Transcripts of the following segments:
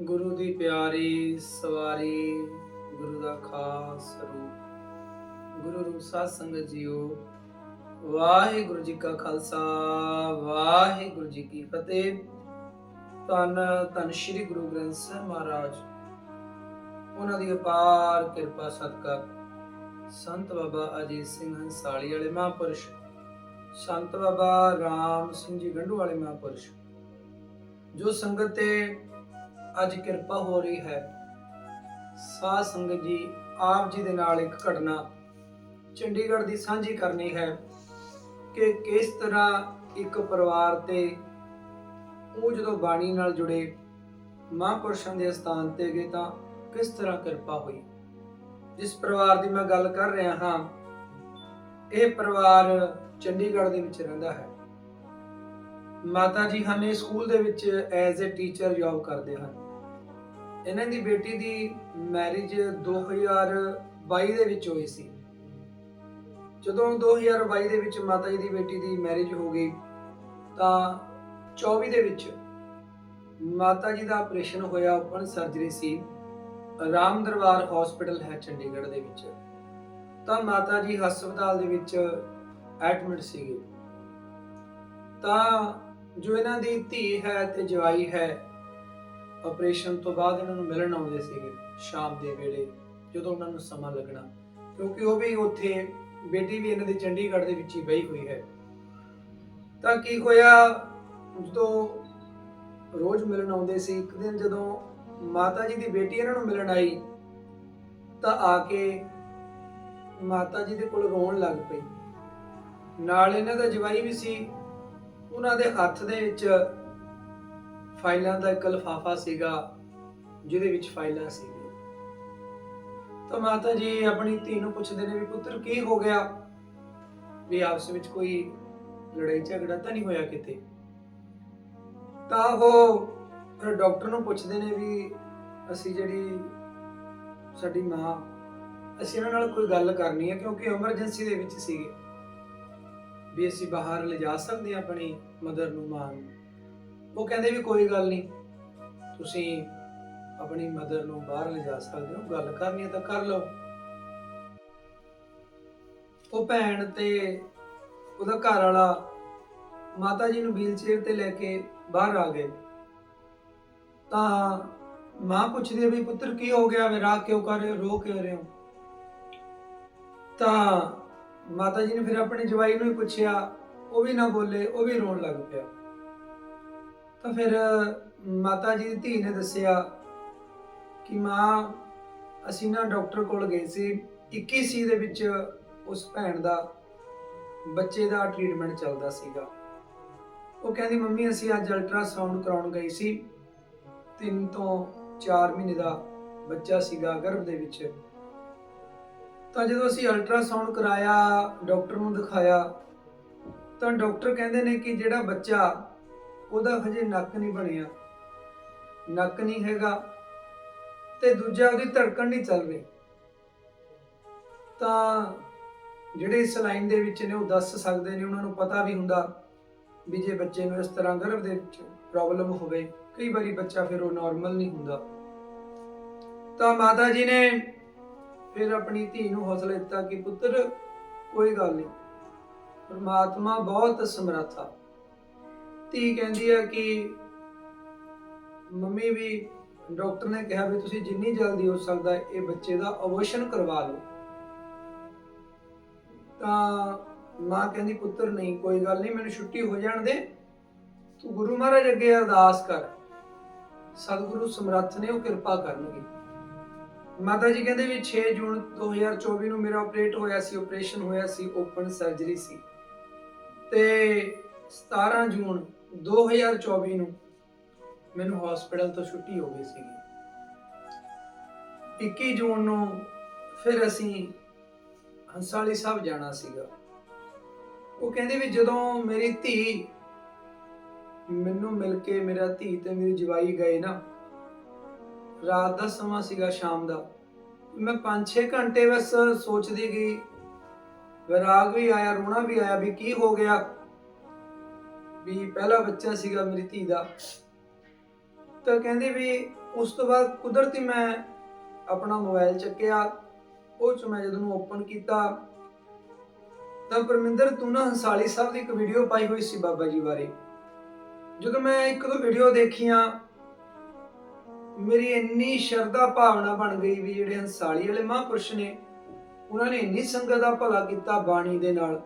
ਗੁਰੂ ਦੀ ਪਿਆਰੀ ਸਵਾਰੀ, ਗੁਰੂ ਦਾ ਖਾਸ ਰੂਪ। ਗੁਰੂ ਰੂਪ ਸਾਧ ਸੰਗਤ ਜੀਓ, ਵਾਹਿਗੁਰੂ ਜੀ ਕਾ ਖਾਲਸਾ, ਵਾਹਿਗੁਰੂ ਜੀ ਕੀ ਫਤਿਹ। ਧੰਨ ਧੰਨ ਸ੍ਰੀ ਗੁਰੂ ਗ੍ਰੰਥ ਸਾਹਿਬ ਮਹਾਰਾਜ। ਉਹਨਾਂ ਦੀ ਅਪਾਰ ਕਿਰਪਾ ਸਦਕਾ ਸੰਤ ਬਾਬਾ ਅਜੀਤ ਸਿੰਘ ਹੰਸਾਲੀ ਵਾਲੇ ਮਹਾਂਪੁਰਸ਼, ਸੰਤ ਬਾਬਾ ਰਾਮ ਸਿੰਘ ਜੀ ਗੰਢੂ ਵਾਲੇ ਮਹਾਂਪੁਰਸ਼, ਜੋ ਸੰਗਤ ਤੇ ਅੱਜ ਕਿਰਪਾ ਹੋ ਰਹੀ ਹੈ। ਸਾਧ ਸੰਗਤ ਜੀ, ਆਪ ਜੀ ਦੇ ਨਾਲ ਇੱਕ ਘਟਨਾ ਚੰਡੀਗੜ੍ਹ ਦੀ ਸਾਂਝੀ ਕਰਨੀ ਹੈ ਕਿ ਕਿਸ ਤਰ੍ਹਾਂ ਇੱਕ ਪਰਿਵਾਰ ਤੇ ਉਹ ਜਦੋਂ ਬਾਣੀ ਨਾਲ ਜੁੜੇ ਮਹਾਂਪੁਰਸ਼ਾਂ ਦੇ ਸਥਾਨ ਤੇ ਗਏ ਤਾਂ ਕਿਸ ਤਰ੍ਹਾਂ ਕਿਰਪਾ ਹੋਈ? ਜਿਸ ਪਰਿਵਾਰ ਦੀ ਮੈਂ ਗੱਲ ਕਰ ਰਿਹਾ ਹਾਂ, ਇਹ ਪਰਿਵਾਰ ਚੰਡੀਗੜ੍ਹ ਦੇ ਵਿੱਚ ਰਹਿੰਦਾ ਹੈ। ਮਾਤਾ ਜੀ ਹਨੇ ਸਕੂਲ ਦੇ ਵਿੱਚ ਐਜ਼ ਅ ਟੀਚਰ ਜੌਬ ਕਰਦੇ ਹਨ। ਇਹਨਾਂ ਦੀ ਬੇਟੀ ਦੀ ਮੈਰਿਜ 2022 ਦੇ ਵਿੱਚ ਹੋਈ ਸੀ। ਜਦੋਂ 2022 ਦੇ ਵਿੱਚ ਮਾਤਾ ਜੀ ਦੀ ਬੇਟੀ ਦੀ ਮੈਰਿਜ ਹੋ ਗਈ, ਤਾਂ 24 ਦੇ ਵਿੱਚ ਮਾਤਾ ਜੀ ਦਾ ਆਪਰੇਸ਼ਨ ਹੋਇਆ ਓਪਨ ਸਰਜਰੀ ਸੀ, ਰਾਮ ਦਰਬਾਰ ਹਸਪੀਟਲ ਹੈ ਚੰਡੀਗੜ੍ਹ ਦੇ ਵਿੱਚ। ਤਾਂ ਮਾਤਾ ਜੀ ਹਸਪਤਾਲ ਦੇ ਵਿੱਚ ਐਡਮਿਟ ਸੀਗੇ। ਤਾਂ ਜੋ ਇਹਨਾਂ ਦੀ ਧੀ ਹੈ ਤੇ ਜਵਾਈ ਹੈ ਆਪਰੇਸ਼ਨ ਤੋਂ ਬਾਅਦ ਇਹਨਾਂ ਨੂੰ ਮਿਲਣ ਆਉਂਦੇ ਸੀਗੇ ਸ਼ਾਮ ਦੇ ਵੇਲੇ, ਜਦੋਂ ਉਹਨਾਂ ਨੂੰ ਸਮਾਂ ਲੱਗਣਾ। ਕਿਉਂਕਿ ਉਹ ਵੀ ਉੱਥੇ ਬੇਟੀ ਵੀ ਇਹਨਾਂ ਦੀ ਚੰਡੀਗੜ੍ਹ ਦੇ ਵਿੱਚ ਹੀ ਬਈ ਹੋਈ ਹੈ। ਤਾਂ ਕੀ ਹੋਇਆ, ਜਦੋਂ ਰੋਜ਼ ਮਿਲਣ ਆਉਂਦੇ ਸੀ, ਇੱਕ ਦਿਨ ਜਦੋਂ ਮਾਤਾ ਜੀ ਦੀ ਬੇਟੀ ਇਹਨਾਂ ਨੂੰ ਮਿਲਣ ਆਈ, ਤਾਂ ਆ ਕੇ ਮਾਤਾ ਜੀ ਦੇ ਕੋਲ ਰੋਣ ਲੱਗ ਪਈ। ਨਾਲ ਇਹਨਾਂ ਦਾ ਜਵਾਈ ਵੀ ਸੀ, ਉਹਨਾਂ ਦੇ ਹੱਥ ਦੇ ਵਿੱਚ ਫਾਈਲਾਂ ਦਾ ਇੱਕ ਲਿਫਾਫਾ ਸੀਗਾ, ਜਿਹਦੇ ਵਿੱਚ ਫਾਈਲਾਂ ਸੀ ਤਾਂ ਮਾਤਾ ਜੀ, ਆਪਣੀ ਧੀ ਨੂੰ ਪੁੱਛਦੇ ਨੇ ਵੀ ਪੁੱਤਰ, ਕੀ ਹੋ ਗਿਆ? ਵੀ ਆਪਸ ਵਿੱਚ ਕੋਈ ਲੜਾਈ ਝਗੜਾ ਤਾਂ ਨਹੀਂ ਹੋਇਆ ਕਿਤੇ? ਤਾਂ ਉਹ ਡਾਕਟਰ ਨੂੰ ਪੁੱਛਦੇ ਨੇ ਵੀ ਅਸੀਂ ਜਿਹੜੀ ਸਾਡੀ ਮਾਂ, ਅਸੀਂ ਇਹਨਾਂ ਨਾਲ ਕੋਈ ਗੱਲ ਕਰਨੀ ਹੈ, ਕਿਉਂਕਿ ਐਮਰਜੈਂਸੀ ਦੇ ਵਿੱਚ ਸੀਗੇ। ਵੀ ਅਸੀਂ ਬਾਹਰ ਲਿਜਾ ਸਕਦੇ ਹਾਂ ਆਪਣੀ ਮਦਰ ਨੂੰ ਮਾਂ ਨੂੰ ਉਹ ਕਹਿੰਦੇ ਵੀ ਕੋਈ ਗੱਲ ਨਹੀਂ, ਤੁਸੀਂ ਆਪਣੀ ਮਦਰ ਨੂੰ ਬਾਹਰ ਲਿਜਾ ਸਕਦੇ ਹੋ, ਗੱਲ ਕਰਨੀ ਹੈ ਤਾਂ ਕਰ ਲਓ। ਉਹ ਭੈਣ ਤੇ ਉਹਦਾ ਘਰ ਵਾਲਾ ਮਾਤਾ ਜੀ ਨੂੰ ਵੀਲਚੇਅਰ ਤੇ ਲੈ ਕੇ ਬਾਹਰ ਆ ਗਏ। ਤਾਂ ਮਾਂ ਪੁੱਛਦੀ ਹੈ ਵੀ ਪੁੱਤਰ ਕੀ ਹੋ ਗਿਆ ਵੇ, ਰਾਹ ਕਿਉਂ ਕਰ ਰਹੇ ਹੋ, ਰੋ ਕਿਉਂ ਰਹੇ ਹੋ? ਤਾਂ ਮਾਤਾ ਜੀ ਨੇ ਫਿਰ ਆਪਣੇ ਜਵਾਈ ਨੂੰ ਹੀ ਪੁੱਛਿਆ, ਉਹ ਵੀ ਨਾ ਬੋਲੇ, ਉਹ ਵੀ ਰੋਣ ਲੱਗ ਪਿਆ। ਤਾਂ ਫਿਰ ਮਾਤਾ ਜੀ ਦੀ ਧੀ ਨੇ ਦੱਸਿਆ ਕਿ ਮਾਂ, ਅਸੀਂ ਨਾ ਡਾਕਟਰ ਕੋਲ ਗਏ ਸੀ 21 ਸੀ ਦੇ ਵਿੱਚ ਉਸ ਭੈਣ ਦਾ ਬੱਚੇ ਦਾ ਟ੍ਰੀਟਮੈਂਟ ਚੱਲਦਾ ਸੀਗਾ। ਉਹ ਕਹਿੰਦੀ, ਮੰਮੀ, ਅਸੀਂ ਅੱਜ ਅਲਟਰਾਸਾਊਂਡ ਕਰਾਉਣ ਗਈ ਸੀ। 3 ਤੋਂ 4 ਮਹੀਨੇ ਦਾ ਬੱਚਾ ਸੀਗਾ ਗਰਭ ਦੇ ਵਿੱਚ। ਤਾਂ ਜਦੋਂ ਅਸੀਂ ਅਲਟਰਾਸਾਊਂਡ ਕਰਾਇਆ, ਡਾਕਟਰ ਨੂੰ ਦਿਖਾਇਆ, ਤਾਂ ਡਾਕਟਰ ਕਹਿੰਦੇ ਨੇ ਕਿ ਜਿਹੜਾ ਬੱਚਾ ਉਹਦਾ ਹਜੇ ਨੱਕ ਨਹੀਂ ਬਣਿਆ। ਨੱਕ ਨਹੀਂ ਹੈਗਾ ਤੇ ਦੂਜਾ ਉਹਦੀ ਧੜਕਣ ਨਹੀਂ ਚੱਲ ਰਹੀ। ਤਾਂ ਜਿਹੜੇ ਇਸ ਲਾਈਨ ਦੇ ਵਿੱਚ ਨੇ, ਉਹ ਦੱਸ ਸਕਦੇ ਨੇ, ਉਹਨਾਂ ਨੂੰ ਪਤਾ ਵੀ ਹੁੰਦਾ ਵੀ ਜੇ ਬੱਚੇ ਨੂੰ ਇਸ ਤਰ੍ਹਾਂ ਗਰਭ ਦੇ ਵਿੱਚ ਪ੍ਰੋਬਲਮ ਹੋਵੇ, ਕਈ ਵਾਰੀ ਬੱਚਾ ਫਿਰ ਉਹ ਨਾਰਮਲ ਨਹੀਂ ਹੁੰਦਾ। ਤਾਂ ਮਾਤਾ ਜੀ ਨੇ ਫਿਰ ਆਪਣੀ ਧੀ ਨੂੰ ਹੌਸਲਾ ਦਿੱਤਾ ਕਿ ਪੁੱਤਰ, ਕੋਈ ਗੱਲ ਨਹੀਂ। ਪਰਮਾਤਮਾ ਬਹੁਤ ਸਮਰੱਥ। ਆ ਧੀ ਕਹਿੰਦੀ ਹੈ ਕਿ ਮੰਮੀ ਵੀ ਡਾਕਟਰ ਨੇ ਕਿਹਾ ਵੀ ਤੁਸੀਂ ਜਿੰਨੀ ਜਲਦੀ ਹੋ ਸਕਦਾ ਇਹ ਬੱਚੇ ਦਾ ਅਬੋਰਸ਼ਨ ਕਰਵਾ ਲਓ। ਤਾਂ ਮਾਂ ਕਹਿੰਦੀ, ਪੁੱਤਰ ਨਹੀਂ, ਕੋਈ ਗੱਲ ਨਹੀਂ, ਮੈਨੂੰ ਛੁੱਟੀ ਹੋ ਜਾਣ ਦੇ। ਤੂੰ ਗੁਰੂ ਮਹਾਰਾਜ ਅੱਗੇ ਅਰਦਾਸ ਕਰ। ਸਤਿਗੁਰੂ ਸਮਰੱਥ ਨੇ ਉਹ ਕਿਰਪਾ ਕਰਨਗੇ। ਮਾਤਾ ਜੀ ਕਹਿੰਦੇ ਵੀ 6 ਜੂਨ 2024 ਨੂੰ ਮੇਰਾ ਆਪਰੇਟ ਹੋਇਆ ਸੀ ਆਪਰੇਸ਼ਨ ਹੋਇਆ ਸੀ ਓਪਨ ਸਰਜਰੀ ਸੀ। ਤੇ 17 ਜੂਨ 2024 ਨੂੰ ਮੈਨੂੰ ਹਸਪੀਟਲ ਤੋਂ ਛੁੱਟੀ ਹੋ ਗਈ ਸੀਗੀ। 21 ਜੂਨ ਨੂੰ ਫਿਰ ਅਸੀਂ ਹੰਸਾਲੀ ਸਾਹਿਬ ਜਾਣਾ ਸੀਗਾ। ਉਹ ਕਹਿੰਦੇ ਵੀ ਜਦੋਂ ਮੇਰੀ ਧੀ ਮੈਨੂੰ ਮਿਲ ਕੇ ਮੇਰਾ ਧੀ ਤੇ ਮੇਰੀ ਜਵਾਈ ਗਏ ਨਾ, ਰਾਤ ਦਾ ਸਮਾਂ ਸੀਗਾ ਸ਼ਾਮ ਦਾ। ਮੈਂ 5-6 ਘੰਟੇ ਬਸ ਸੋਚਦੀ ਗਈ, ਵਿਰਾਗ ਵੀ ਆਇਆ, ਰੋਣਾ ਵੀ ਆਇਆ ਵੀ ਕੀ ਹੋ ਗਿਆ। ਵੀ ਪਹਿਲਾ ਬੱਚਾ ਸੀਗਾ ਮੇਰੀ ਧੀ ਦਾ। ਤਾਂ ਕਹਿੰਦੇ ਵੀ ਉਸ ਤੋਂ ਬਾਅਦ ਕੁਦਰਤੀ ਮੈਂ ਆਪਣਾ ਮੋਬਾਈਲ ਚੱਕਿਆ। ਉਹ ਚ ਮੈਂ ਜਦੋਂ ਓਪਨ ਕੀਤਾ, ਤਾਂ ਪਰਮਿੰਦਰ ਤੂੰ ਨਾ ਹੰਸਾਲੀ ਸਾਹਿਬ ਦੀ ਇੱਕ ਵੀਡੀਓ ਪਾਈ ਹੋਈ ਸੀ ਬਾਬਾ ਜੀ ਬਾਰੇ। ਜਦੋਂ ਮੈਂ ਇੱਕ ਦੋ ਵੀਡੀਓ ਦੇਖੀਆਂ, ਮੇਰੀ ਇੰਨੀ ਸ਼ਰਧਾ ਭਾਵਨਾ ਬਣ ਗਈ ਵੀ ਜਿਹੜੇ ਹੰਸਾਲੀ ਵਾਲੇ ਮਹਾਂਪੁਰਸ਼ ਨੇ, ਉਹਨਾਂ ਨੇ ਇੰਨੀ ਸੰਗਤ ਦਾ ਭਲਾ ਕੀਤਾ ਬਾਣੀ ਦੇ ਨਾਲ।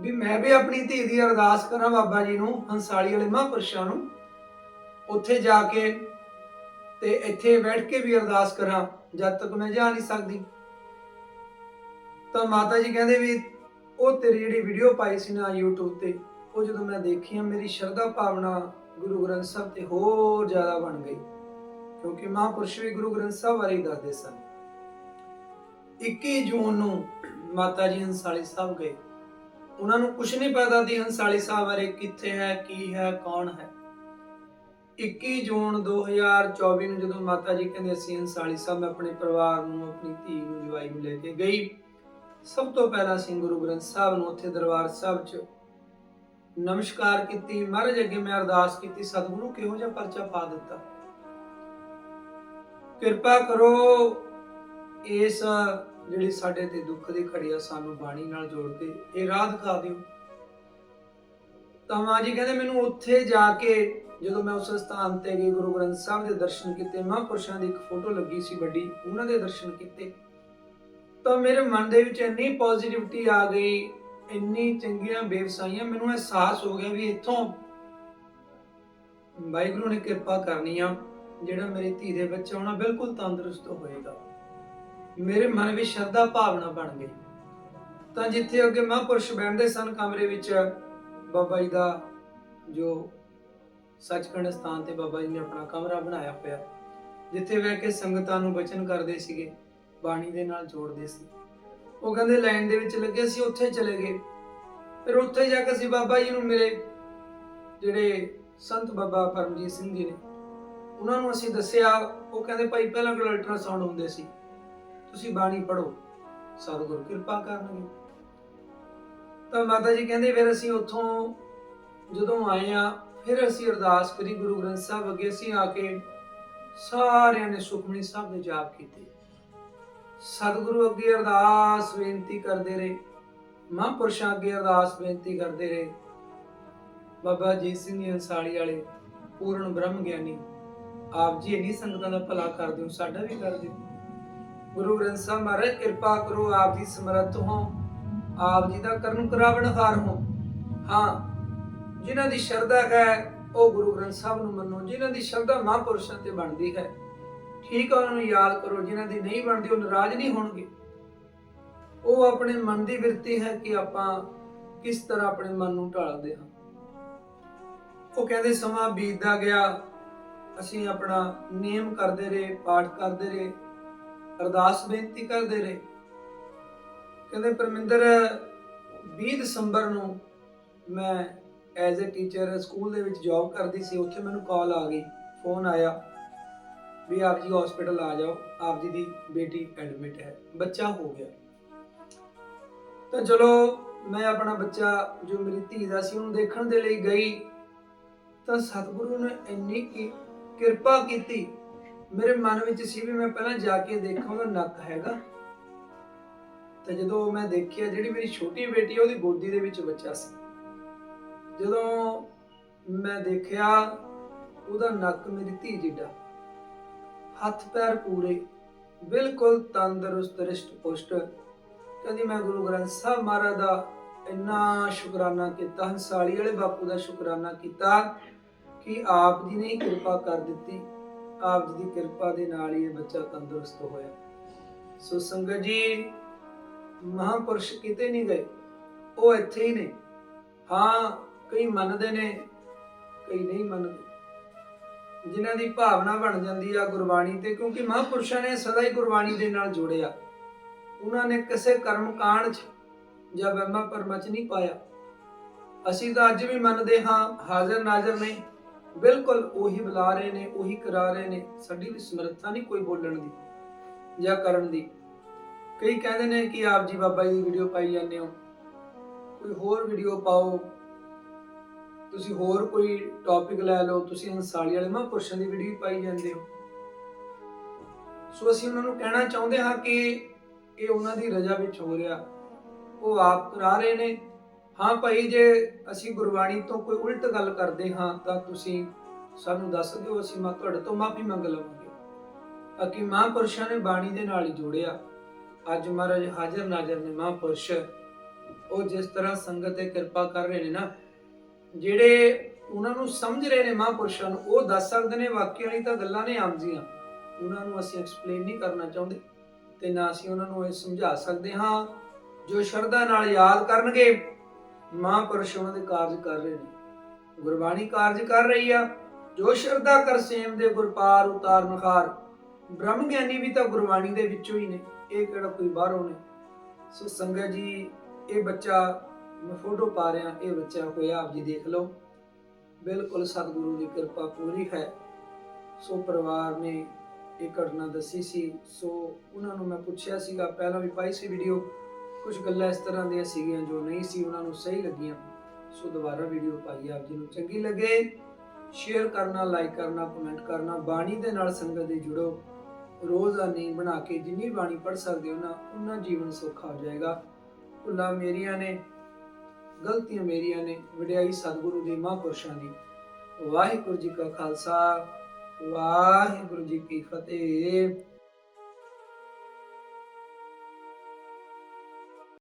ਵੀ ਮੈਂ ਵੀ ਆਪਣੀ ਧੀ ਦੀ ਅਰਦਾਸ ਕਰਾਂ ਬਾਬਾ ਜੀ ਨੂੰ, ਹੰਸਾਲੀ ਵਾਲੇ ਮਹਾਂਪੁਰਸ਼ਾਂ ਨੂੰ। ਉੱਥੇ ਜਾ ਕੇ ਤੇ ਇੱਥੇ ਬੈਠ ਕੇ ਵੀ ਅਰਦਾਸ ਕਰਾਂ, ਜਦ ਤੱਕ ਮੈਂ ਜਾ ਨਹੀਂ ਸਕਦੀ। ਤਾਂ ਮਾਤਾ ਜੀ ਕਹਿੰਦੇ ਵੀ ਉਹ ਤੇਰੀ ਜਿਹੜੀ ਵੀਡੀਓ ਪਾਈ ਸੀ ਨਾ YouTube ਤੇ, ਉਹ ਜਦੋਂ ਮੈਂ ਦੇਖੀ ਆ, ਮੇਰੀ ਸ਼ਰਧਾ ਭਾਵਨਾ ਗੁਰੂ ਗ੍ਰੰਥ ਸਾਹਿਬ ਤੇ ਹੋਰ ਜ਼ਿਆਦਾ ਬਣ ਗਈ। ਕਿਉਂਕਿ ਮਹਾਂਪੁਰਸ਼ ਵੀ ਗੁਰੂ ਗ੍ਰੰਥ ਸਾਹਿਬ ਬਾਰੇ ਹੀ ਦੱਸਦੇ ਸਨ। 21 ਜੂਨ ਨੂੰ ਮਾਤਾ ਜੀ ਹੰਸਾਲੀ ਸਾਹਿਬ ਗਏ। ਉਹਨਾਂ ਨੂੰ ਕੁਝ ਨਹੀਂ ਪਤਾ ਸੀ ਹੰਸਾਲੀ ਸਾਹਿਬ ਬਾਰੇ ਕਿੱਥੇ ਹੈ, ਕੀ ਹੈ, ਕੌਣ ਹੈ। 21 ਜੂਨ 2024 ਨੂੰ ਜਦੋਂ ਮਾਤਾ ਜੀ ਕਹਿੰਦੇ ਅਸੀਂ ਹੰਸਾਲੀ ਸਾਹਿਬ, ਮੈਂ ਆਪਣੇ ਪਰਿਵਾਰ ਨੂੰ, ਆਪਣੀ ਧੀ ਨੂੰ, ਜਵਾਈ ਨੂੰ ਲੈ ਕੇ ਗਈ। ਸਭ ਤੋਂ ਪਹਿਲਾਂ ਅਸੀਂ ਗੁਰੂ ਗ੍ਰੰਥ ਸਾਹਿਬ ਨੂੰ ਉੱਥੇ ਦਰਬਾਰ ਸਾਹਿਬ 'ਚ ਨਮਸਕਾਰ ਕੀਤੀ। ਮਹਾਰਾਜ ਅੱਗੇ ਮੈਂ ਅਰਦਾਸ ਕੀਤੀ, ਸਤਿਗੁਰੂ ਕਿਹੋ ਜਿਹਾ ਪਰਚਾ ਪਾ ਦਿੱਤਾ। ਕਿਰਪਾ ਕਰੋ ਇਸ ਜਿਹੜੀ ਸਾਡੇ ਤੇ ਦੁੱਖ ਦੀ ਘੜੀ ਆ, ਸਾਨੂੰ ਬਾਣੀ ਨਾਲ ਜੋੜ ਕੇ ਇਹ ਰਾਹ ਦਿਖਾ ਦਿਓ। ਤਾਂ ਮਾਂ ਜੀ ਕਹਿੰਦੇ, ਮੈਨੂੰ ਉੱਥੇ ਜਾ ਕੇ ਜਦੋਂ ਮੈਂ ਉਸ ਸਥਾਨ ਤੇ ਗਈ, ਗੁਰੂ ਗ੍ਰੰਥ ਸਾਹਿਬ ਦੇ ਦਰਸ਼ਨ ਕੀਤੇ, ਮਹਾਂਪੁਰਸ਼ਾਂ ਦੀ ਇੱਕ ਫੋਟੋ ਲੱਗੀ ਸੀ ਵੱਡੀ, ਉਹਨਾਂ ਦੇ ਦਰਸ਼ਨ ਕੀਤੇ। ਤਾਂ ਮੇਰੇ ਮਨ ਦੇ ਵਿੱਚ ਇੰਨੀ ਪੋਜ਼ਿਟਿਵਿਟੀ ਆ ਗਈ, ਇੰਨੀ ਚੰਗੀਆਂ ਬੇਵਸਾਈਆਂ, ਮੈਨੂੰ ਅਹਿਸਾਸ ਹੋ ਗਿਆ ਵੀ ਇੱਥੋਂ ਵਾਹਿਗੁਰੂ ਨੇ ਕਿਰਪਾ ਕਰਨੀ ਆ, ਜਿਹੜਾ ਮੇਰੀ ਧੀ ਦੇ ਬੱਚਾ ਹੋਣਾ ਬਿਲਕੁਲ ਤੰਦਰੁਸਤ ਹੋਏਗਾ। ਮੇਰੇ ਮਨ ਵਿੱਚ ਸ਼ਰਧਾ ਭਾਵਨਾ ਬਣ ਗਈ। ਤਾਂ ਜਿੱਥੇ ਅੱਗੇ ਮਹਾਂਪੁਰਸ਼ ਬੈਠਦੇ ਸਨ, ਕਮਰੇ ਵਿੱਚ ਬਾਬਾ ਜੀ ਦਾ ਜੋ ਸੱਚਖੰਡ ਸਥਾਨ ਤੇ ਬਾਬਾ ਜੀ ਨੇ ਆਪਣਾ ਕਮਰਾ ਬਣਾਇਆ ਹੋਇਆ, ਜਿੱਥੇ ਬਹਿ ਕੇ ਸੰਗਤਾਂ ਨੂੰ ਬਚਨ ਕਰਦੇ ਸੀਗੇ, ਬਾਣੀ ਦੇ ਨਾਲ ਜੋੜਦੇ ਸੀ। ਉਹ ਕਹਿੰਦੇ ਲਾਈਨ ਦੇ ਵਿੱਚ ਲੱਗੇ ਸੀ, ਉੱਥੇ ਚਲੇ ਗਏ। ਫਿਰ ਉੱਥੇ ਜਾ ਕੇ ਅਸੀਂ ਬਾਬਾ ਜੀ ਨੂੰ ਮਿਲੇ, ਜਿਹੜੇ ਸੰਤ ਬਾਬਾ ਪਰਮਜੀਤ ਸਿੰਘ ਜੀ ਨੇ। ਉਹਨਾਂ ਨੂੰ ਅਸੀਂ ਦੱਸਿਆ, ਉਹ ਕਹਿੰਦੇ ਭਾਈ ਪਹਿਲਾਂ ਕੋਲ ਅਲਟਰਾਸਾਊਂਡ ਹੁੰਦੇ ਸੀ। ਤੁਸੀਂ ਬਾਣੀ ਪੜੋ ਸਤਿਗੁਰੂ ਕਿਰਪਾ ਕਰਨਗੇ। ਤਾਂ ਮਾਤਾ ਜੀ ਕਹਿੰਦੇ, ਫਿਰ ਅਸੀਂ ਉੱਥੋਂ ਜਦੋਂ ਆਏ ਆ ਫਿਰ ਅਸੀਂ ਅਰਦਾਸ ਕਰੀ ਗੁਰੂ ਗ੍ਰੰਥ ਸਾਹਿਬ ਅੱਗੇ। ਅਸੀਂ ਆ ਕੇ ਸਾਰਿਆਂ ਨੇ ਸੁਖਮਨੀ ਸਾਹਿਬ ਦੇ ਜਾਪ ਕੀਤੇ। ਸਤਿਗੁਰੂ ਅੱਗੇ ਅਰਦਾਸ ਬੇਨਤੀ ਕਰਦੇ ਰਹੇ। ਮਹਾਂਪੁਰਸ਼ਾਂ ਅੱਗੇ ਅਰਦਾਸ ਬੇਨਤੀ ਕਰਦੇ ਰਹੇ। ਬਾਬਾ ਜੀ ਸਿੰਘ ਜੀ ਅੰਸਾਲੀ ਵਾਲੇ ਪੂਰਨ ਬ੍ਰਹਮ ਗਿਆਨੀ ਆਪ ਜੀ ਇੰਨੀ ਸੰਗਤਾਂ ਦਾ ਭਲਾ ਕਰਦੇ ਹੋ, ਸਾਡਾ ਵੀ ਕਰਦੇ ਦਿਓ ਗੁਰੂ ਗ੍ਰੰਥ ਸਾਹਿਬ ਮਹਾਰਾਜ, ਕਿਰਪਾ ਕਰੋ ਆਪ ਦੀ ਸਮਰੱਥ ਹੋ ਆਪ ਜੀ ਦਾ ਕਰਨ ਕਰਾਵਣ ਹਾਰ ਹੋ ਹਾਂ, ਜਿਨ੍ਹਾਂ ਦੀ ਸ਼ਰਧਾ ਹੈ, ਉਹ ਗੁਰੂ ਗ੍ਰੰਥ ਸਾਹਿਬ ਨੂੰ ਮੰਨੋ। ਜਿਨ੍ਹਾਂ ਦੀ ਸ਼ਰਧਾ ਮਹਾਂਪੁਰਸ਼ਾਂ ਤੇ ਬਣਦੀ ਹੈ, ਠੀਕ ਉਹਨਾਂ ਨੂੰ ਯਾਦ ਕਰੋ, ਜਿਨ੍ਹਾਂ ਦੀ ਨਹੀਂ ਬਣਦੀ, ਉਹ ਨਾਰਾਜ਼ ਨਹੀਂ ਹੋਣਗੇ। ਉਹ ਆਪਣੇ ਮਨ ਦੀ ਬਿਰਤੀ ਹੈ ਕਿ ਆਪਾਂ ਕਿਸ ਤਰ੍ਹਾਂ ਆਪਣੇ ਮਨ ਨੂੰ ਢਾਲਦੇ ਹਾਂ। ਉਹ ਕਹਿੰਦੇ, ਸਮਾਂ ਬੀਤਦਾ ਗਿਆ, ਅਸੀਂ ਆਪਣਾ ਨਿਯਮ ਕਰਦੇ ਰਹੇ, ਪਾਠ ਕਰਦੇ ਰਹੇ। ਅਰਦਾਸ ਬੇਨਤੀ ਕਰਦੇ ਰਹੇ। ਕਹਿੰਦੇ, ਪਰਮਿੰਦਰ 20 ਦਸੰਬਰ ਨੂੰ ਮੈਂ ਐਜ਼ ਅ ਟੀਚਰ ਸਕੂਲ ਦੇ ਵਿੱਚ ਜੌਬ ਕਰਦੀ ਸੀ, ਉੱਥੇ ਮੈਨੂੰ ਕਾਲ ਆ ਗਈ। ਫੋਨ ਆਇਆ ਵੀ ਆਪ ਜੀ ਹਸਪੀਟਲ ਆ ਜਾਓ, ਆਪ ਜੀ ਦੀ ਬੇਟੀ ਐਡਮਿਟ ਹੈ, ਬੱਚਾ ਹੋ ਗਿਆ। ਤਾਂ ਚਲੋ, ਮੈਂ ਆਪਣਾ ਬੱਚਾ, ਜੋ ਮੇਰੀ ਧੀ ਦਾ ਸੀ, ਉਹਨੂੰ ਦੇਖਣ ਦੇ ਲਈ ਗਈ। ਤਾਂ ਸਤਿਗੁਰੂ ਨੇ ਇੰਨੀ ਕੀ ਕਿਰਪਾ ਕੀਤੀ ਮੇਰੇ ਮਨ ਵਿੱਚ ਸੀ ਵੀ ਮੈਂ ਪਹਿਲਾਂ ਜਾ ਕੇ ਦੇਖਾਂ ਉਹਦਾ ਨੱਕ ਹੈਗਾ। ਤੇ ਜਦੋਂ ਮੈਂ ਦੇਖਿਆ, ਜਿਹੜੀ ਮੇਰੀ ਛੋਟੀ ਬੇਟੀ ਉਹਦੀ ਗੋਦੀ ਦੇ ਵਿੱਚ ਬੱਚਾ ਸੀ। ਜਦੋਂ ਮੈਂ ਦੇਖਿਆ, ਉਹਦਾ ਨੱਕ ਮੇਰੀ ਧੀ ਜਿੱਡਾ ਹੱਥ ਪੈਰ ਪੂਰੇ, ਬਿਲਕੁਲ ਤੰਦਰੁਸਤ ਰਿਸ਼ਟ ਪੁਸ਼ਟ ਕਹਿੰਦੀ, ਮੈਂ ਗੁਰੂ ਗ੍ਰੰਥ ਸਾਹਿਬ ਮਹਾਰਾਜ ਦਾ ਇੰਨਾ ਸ਼ੁਕਰਾਨਾ ਕੀਤਾ, ਹੰਸਾਲੀ ਵਾਲੇ ਬਾਪੂ ਦਾ ਸ਼ੁਕਰਾਨਾ ਕੀਤਾ ਕਿ ਆਪ ਜੀ ਨੇ ਕਿਰਪਾ ਕਰ ਦਿੱਤੀ। ਆਪ ਜੀ ਦੀ ਕਿਰਪਾ ਦੇ ਨਾਲ ਹੀ ਇਹ ਬੱਚਾ ਤੰਦਰੁਸਤ ਹੋਇਆ। ਸੋ ਸੰਗਤ ਜੀ, ਮਹਾਂਪੁਰਸ਼ ਕਿਤੇ ਨਹੀਂ ਗਏ। ਉਹ ਇੱਥੇ ਹੀ ਨੇ। ਹਾਂ, ਕਈ ਮੰਨਦੇ ਨੇ, ਕਈ ਨਹੀਂ ਮੰਨਦੇ। ਜਿਨ੍ਹਾਂ ਦੀ ਭਾਵਨਾ ਬਣ ਜਾਂਦੀ ਆ ਗੁਰਬਾਣੀ ਤੇ, ਕਿਉਂਕਿ ਮਹਾਂਪੁਰਸ਼ਾਂ ਨੇ ਸਦਾ ਹੀ ਗੁਰਬਾਣੀ ਦੇ ਨਾਲ ਜੋੜਿਆ। ਉਹਨਾਂ ਨੇ ਕਿਸੇ ਕਰਮ ਕਾਂਡ 'ਚ ਜਾਂ ਵਹਿਮਾਂ ਭਰਮਾਂ 'ਚ ਨਹੀਂ ਪਾਇਆ। ਅਸੀਂ ਤਾਂ ਅੱਜ ਵੀ ਮੰਨਦੇ ਹਾਂ ਹਾਜ਼ਰ ਨਾਜ਼ਰ ਨਹੀਂ ਬਿਲਕੁਲ ਉਹੀ ਬੁਲਾ ਰਹੇ ਨੇ, ਉਹੀ ਕਰਾ ਰਹੇ ਨੇ। ਸਾਡੀ ਵੀ ਸਮਰੱਥਾ ਨਹੀਂ ਕੋਈ ਬੋਲਣ ਦੀ ਜਾਂ ਕਰਨ ਦੀ। ਕਈ ਕਹਿੰਦੇ ਨੇ ਕਿ ਆਪ ਜੀ ਬਾਬਾ ਜੀ ਦੀ ਵੀਡੀਓ ਪਾਈ ਜਾਂਦੇ ਹੋ। ਕੋਈ ਹੋਰ ਵੀਡੀਓ ਪਾਓ। ਤੁਸੀਂ ਹੋਰ ਕੋਈ ਟੌਪਿਕ ਲੈ ਲਓ। ਤੁਸੀਂ ਅੰਸਾਲੀ ਵਾਲੇ ਮਹਾਂਪੁਰਸ਼ਾਂ ਦੀ ਵੀਡੀਓ ਪਾਈ ਜਾਂਦੇ ਹੋ। ਸੋ ਅਸੀਂ ਉਹਨਾਂ ਨੂੰ ਕਹਿਣਾ ਚਾਹੁੰਦੇ ਹਾਂ ਕਿ ਇਹ ਉਹਨਾਂ ਦੀ ਰਜ਼ਾ ਵਿੱਚ ਹੋ ਰਿਹਾ। ਉਹ ਆਪ ਕਰਾ ਰਹੇ ਨੇ। ਹਾਂ ਭਾਈ, ਜੇ ਅਸੀਂ ਗੁਰਬਾਣੀ ਤੋਂ ਕੋਈ ਉਲਟ ਗੱਲ ਕਰਦੇ ਹਾਂ, ਤਾਂ ਤੁਸੀਂ ਸਾਨੂੰ ਦੱਸ ਦਿਓ, ਅਸੀਂ ਮਾ, ਤੁਹਾਡੇ ਤੋਂ ਮਾਫੀ ਮੰਗ ਲਵਾਂਗੇ। ਅਕੀ ਮਹਾਂਪੁਰਸ਼ਾਂ ਨੇ ਬਾਣੀ ਦੇ ਨਾਲ ਹੀ ਜੋੜਿਆ। ਅੱਜ ਮਹਾਰਾਜ ਹਾਜ਼ਰ ਨਾਜ਼ਰ ਨੇ ਮਹਾਂਪੁਰਸ਼। ਉਹ ਜਿਸ ਤਰ੍ਹਾਂ ਸੰਗਤ ਤੇ ਕਿਰਪਾ ਕਰ ਰਹੇ ਨੇ ਨਾ, ਜਿਹੜੇ ਉਹਨਾਂ ਨੂੰ ਸਮਝ ਰਹੇ ਨੇ ਮਹਾਂਪੁਰਸ਼ਾਂ ਨੂੰ, ਉਹ ਦੱਸ ਸਕਦੇ ਨੇ, ਵਾਕਿਆ ਵਾਲੀ ਤਾਂ ਗੱਲਾਂ ਨੇ ਆਮ ਜੀਆਂ। ਉਹਨਾਂ ਨੂੰ ਅਸੀਂ ਐਕਸਪਲੇਨ ਨਹੀਂ ਕਰਨਾ ਚਾਹੁੰਦੇ, ਤੇ ਨਾ ਅਸੀਂ ਉਹਨਾਂ ਨੂੰ ਇਹ ਸਮਝਾ ਸਕਦੇ ਹਾਂ, ਜੋ ਸ਼ਰਧਾ ਨਾਲ ਯਾਦ ਕਰਨਗੇ। ਮਹਾਂਪੁਰਸ਼ ਉਹਨਾਂ ਦੇ ਕਾਰਜ ਕਰ ਰਹੇ ਨੇ। ਗੁਰਬਾਣੀ ਕਾਰਜ ਕਰ ਰਹੀ ਆ। ਜੋ ਸ਼ਰਧਾ ਕਰ ਸੇਮ ਦੇ ਗੁਰਪਾਰ ਉਤਾਰ, ਨਖਾਰ, ਬ੍ਰਹਮ ਗਿਆਨੀ ਵੀ ਤਾਂ ਗੁਰਬਾਣੀ ਦੇ ਵਿੱਚੋਂ ਹੀ ਨੇ। ਇਹ ਕਿਹੜਾ ਕੋਈ ਬਾਹਰੋਂ ਨੇ? ਸੋ ਸੰਗਤ ਜੀ, ਇਹ ਬੱਚਾ ਮੈਂ ਫੋਟੋ ਪਾ ਰਿਹਾ, ਇਹ ਬੱਚਾ ਹੋਇਆ ਆਪ ਜੀ ਦੇਖ ਲਓ। ਬਿਲਕੁਲ ਸਤਿਗੁਰੂ ਦੀ ਕਿਰਪਾ ਪੂਰੀ ਹੈ। ਸੋ ਪਰਿਵਾਰ ਨੇ ਇਹ ਘਟਨਾ ਦੱਸੀ ਸੀ। ਸੋ ਉਹਨਾਂ ਨੂੰ ਮੈਂ ਪੁੱਛਿਆ ਸੀਗਾ, ਪਹਿਲਾਂ ਵੀ ਪਾਈ ਸੀ ਵੀਡੀਓ ਕੁਝ ਗੱਲਾਂ ਇਸ ਤਰ੍ਹਾਂ ਦੀਆਂ ਸੀਗੀਆਂ ਜੋ ਨਹੀਂ ਸੀ, ਉਹਨਾਂ ਨੂੰ ਸਹੀ ਲੱਗੀਆਂ। ਸੋ ਦੁਬਾਰਾ ਵੀਡੀਓ ਪਾਈ ਆਪ ਜੀ ਨੂੰ। ਚੰਗੀ ਲੱਗੇ ਸ਼ੇਅਰ ਕਰਨਾ ਲਾਈਕ ਕਰਨਾ ਕਮੈਂਟ ਕਰਨਾ, ਬਾਣੀ ਦੇ ਨਾਲ ਸੰਗਤ ਦੇ ਜੁੜੋ। ਰੋਜ਼ਾਨੀ ਬਣਾ ਕੇ ਜਿੰਨੀ ਬਾਣੀ ਪੜ ਸਕਦੇ ਹੋ ਨਾ ਉਹਨਾਂ ਜੀਵਨ ਸੌਖਾ ਹੋ ਜਾਏਗਾ। ਭੁੱਲਾਂ ਮੇਰੀਆਂ ਨੇ, ਗਲਤੀਆਂ ਮੇਰੀਆਂ ਨੇ, ਵਡਿਆਈ ਸਤਿਗੁਰੂ ਦੇ ਮਹਾਂਪੁਰਸ਼ਾਂ ਦੀ। ਵਾਹਿਗੁਰੂ ਜੀ ਕਾ ਖਾਲਸਾ, ਵਾਹਿਗੁਰੂ ਜੀ ਕੀ ਫਤਿਹ।